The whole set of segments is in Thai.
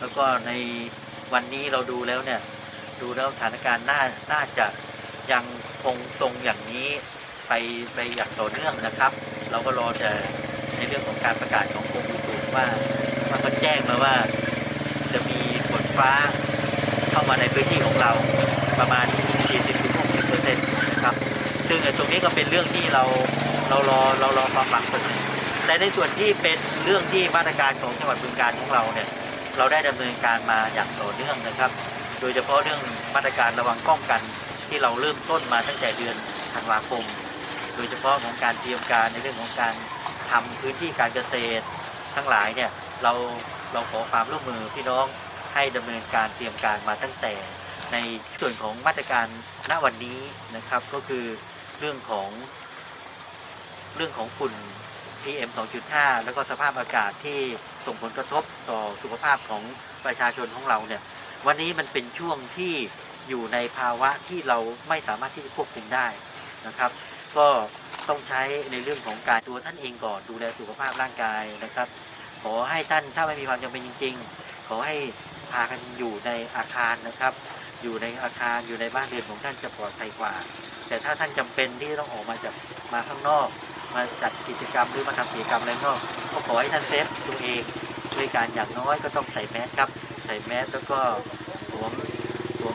แล้วก็ในวันนี้เราดูแล้วเนี่ย ดูแล้วสถานการณ์น่าน่าจะยังคงทรงอย่างนี้ไปไปอย่างต่อเนื่องนะครับ เราก็รอแต่ในเรื่องของการประกาศของกรมอุตุว่าว่าเขาแจ้งมาว่าจะมีฝนฟ้าเข้ามาในพื้นที่ของเราประมาณ 40-60%นะครับ ซึ่งตรงนี้ก็เป็นเรื่องที่เราเรารอเรารอความหวังส่วนหนึ่งแต่ในส่วนที่เป็นเรื่องที่มาตรการของจังหวัดบึงการของเราเนี่ย เราได้ดำเนินการมาอย่างต่อเนื่องนะครับ โดยเฉพาะเรื่องมาตรการระวังป้องกันที่เราเริ่มต้นมาตั้งแต่เดือนธันวาคม โดยเฉพาะของการเตรียมการในเรื่องของการทำพื้นที่การเกษตร ทั้งหลายเนี่ยเราเราขอความร่วมมือพี่น้องให้ดำเนินการเตรียมการมาตั้งแต่ ในส่วนของมาตรการณวันนี้นะครับก็คือเรื่องของเรื่องของฝุ่น PM 2.5 แล้วก็สภาพอากาศที่ ส่งผลกระทบต่อสุขภาพของประชาชนของเราเนี่ยวันนี้มันเป็นช่วงที่อยู่ในภาวะที่เราไม่สามารถที่จะควบคุมได้นะครับ ก็ต้องใช้ในเรื่องของการตัวท่านเองก่อนดูแลสุขภาพร่างกายนะครับ ขอให้ท่านถ้าไม่มีความจำเป็นจริง ๆ ขอให้พากันอยู่ในอาคารนะครับ อยู่ในอาคารอยู่ในบ้านเรือนของท่านจะปลอดภัยกว่า แต่ถ้าท่านจำเป็นที่ต้องออกมาจากมาข้างนอก มาจัดกิจกรรมหรือมาทำกิจกรรมอะไรก็ก็ขอให้ท่านเซฟตัวเองด้วยการอย่างน้อยก็ต้องใส่แมสครับ ใส่แมสแล้วก็สวมสวม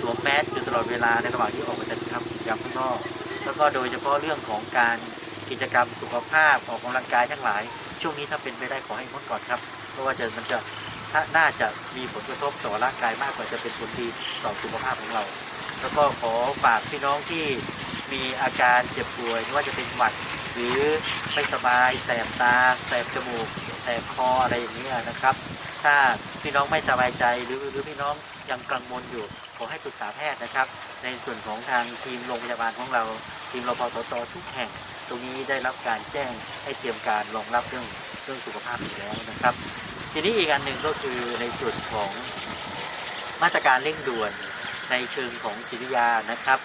สวมแมสอยู่ตลอดเวลาในระหว่างที่ออกมาจัดทำกิจกรรมข้างนอก แล้วก็โดยเฉพาะเรื่องของการกิจกรรมสุขภาพออกกำลังกายทั้งหลาย ช่วงนี้ถ้าเป็นไปได้ขอให้งดก่อนครับ เพราะว่าจะมันจะถ้าน่าจะมีผลกระทบต่อร่างกายมากกว่าจะเป็นผลดีต่อสุขภาพของเรา แล้วก็ขอฝากพี่น้องที่มีอาการเจ็บป่วยไม่ว่าจะเป็นหวัด หรือไม่สบายแสบตาแสบจมูกแสบคออะไรอย่างนี้ยนะครับ ถ้าพี่น้องไม่สบายใจหรือหรือพี่น้องยังกังวลอยู่ขอให้ปรึกษาแพทย์นะครับ ในส่วนของทางทีมโรงพยาบาลของเรา ทีมรพสตทุกแห่ง ตรงนี้ได้รับการแจ้งให้เตรียมการรองรับเรื่องเรื่องสุขภาพอยู่แล้วนะครับ ทีนี้อีกอันหนึ่งก็คือในส่วนของมาตรการเร่งด่วนในเชิงของจิตวิทยานะครับ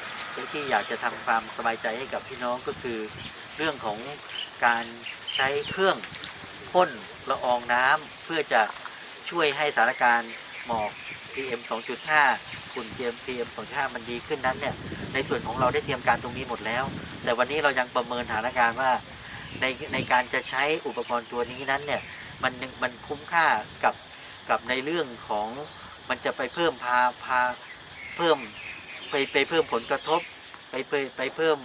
ที่อยากจะทำความสบายใจให้กับพี่น้องก็คือ เรื่องของการใช้เครื่องพ่นละอองน้ำเพื่อจะช่วยให้สถานการณ์หมอก PM 2.5ฝุ่น PM 2.5 มันดีขึ้นนั้นเนี่ย ในส่วนของเราได้เตรียมการตรงนี้หมดแล้ว แต่วันนี้เรายังประเมินสถานการณ์ว่าในในการจะใช้อุปกรณ์ตัวนี้นั้นเนี่ยมันมันคุ้มค่ากับกับในเรื่องของมันจะไปเพิ่มพาพาเพิ่มไปไปเพิ่มผลกระทบ ไปไปไปเพิ่ม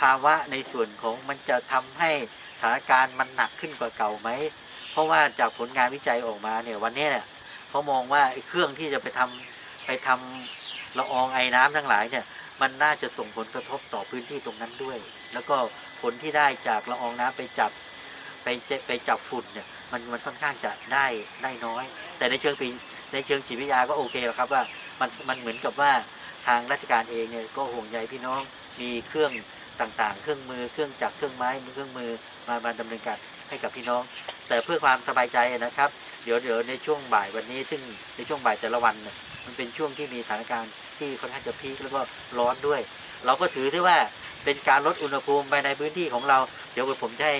ภาวะในส่วนของมันจะทำให้สถานการณ์มันหนักขึ้นกว่าเก่าไหม เพราะว่าจากผลงานวิจัยออกมาเนี่ยวันนี้เนี่ยเขามองว่าไอ้เครื่องที่จะไปทำไปทำละอองไอ้น้ำทั้งหลายเนี่ยมันน่าจะส่งผลกระทบต่อพื้นที่ตรงนั้นด้วย แล้วก็ผลที่ได้จากละอองน้ำไปจับไปเจไปจับฝุ่นเนี่ยมันมันค่อนข้างจะได้ได้น้อย แต่ในเชิงปีในเชิงจิตวิทยาก็โอเคแล้วครับว่ามันมันเหมือนกับว่าทางราชการเองเนี่ยก็ห่วงใยพี่น้องมีเครื่อง ต่างๆ เครื่องมือเครื่องจักรเครื่องไม้เครื่องมือมามาดำเนินการให้กับพี่น้อง แต่เพื่อความสบายใจนะครับ เดี๋ยวเดี๋ยวในช่วงบ่ายวันนี้ ซึ่งในช่วงบ่ายแต่ละวันมันเป็นช่วงที่มีสถานการณ์ที่ค่อนข้างจะพีคแล้วก็ร้อนด้วย เราก็ถือที่ว่าเป็นการลดอุณหภูมิไปในพื้นที่ของเรา เดี๋ยวผมจะให้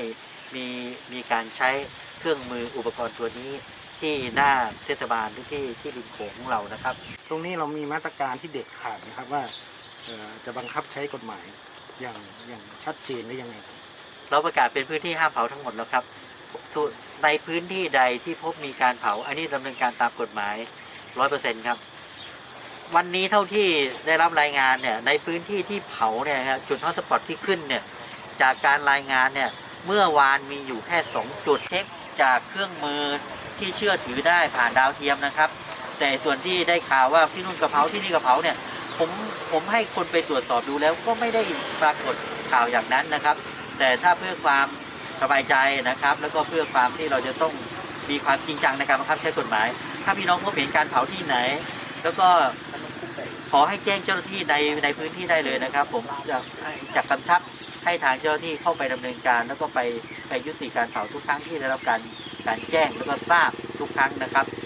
มีมีการใช้เครื่องมืออุปกรณ์ตัวนี้ที่หน้าเทศบาลหรือที่ที่ริมโขงของเรานะครับ ตรงนี้เรามีมาตรการที่เด็ดขาดนะครับว่าจะบังคับใช้กฎหมาย อย่างอย่างชัดเจนหรือยังไงครับเราประกาศเป็นพื้นที่ห้ามเผาทั้งหมดแล้วครับ ในพื้นที่ใดที่พบมีการเผา อันนี้ดำเนินการตามกฎหมายร้อยเปอร์เซ็นต์ครับ วันนี้เท่าที่ได้รับรายงานเนี่ยในพื้นที่ที่เผาเนี่ยครับจุดฮอตสปอตที่ขึ้นเนี่ยจากการรายงานเนี่ยเมื่อวานมีอยู่แค่ 2 จุดเทคจากเครื่องมือที่เชื่อถือได้ผ่านดาวเทียมนะครับ แต่ส่วนที่ได้ข่าวว่าที่นู่นกระเผาที่นี่กระเผาเนี่ย ผมผมให้คนไปตรวจสอบดูแล้วก็ไม่ได้ปรากฏข่าวอย่างนั้นนะครับ แต่ถ้าเพื่อความสบายใจนะครับ แล้วก็เพื่อความที่เราจะต้องมีความจริงจังในการบังคับใช้กฎหมาย ถ้าพี่น้องพบเห็นการเผาที่ไหน แล้วก็ขอให้แจ้งเจ้าหน้าที่ในในพื้นที่ได้เลยนะครับ ผมจะจะกำชับให้ทางเจ้าหน้าที่เข้าไปดำเนินการ แล้วก็ไปไปยุติการเผาทุกครั้งที่ได้รับการการแจ้งแล้วก็ทราบทุกครั้งนะครับ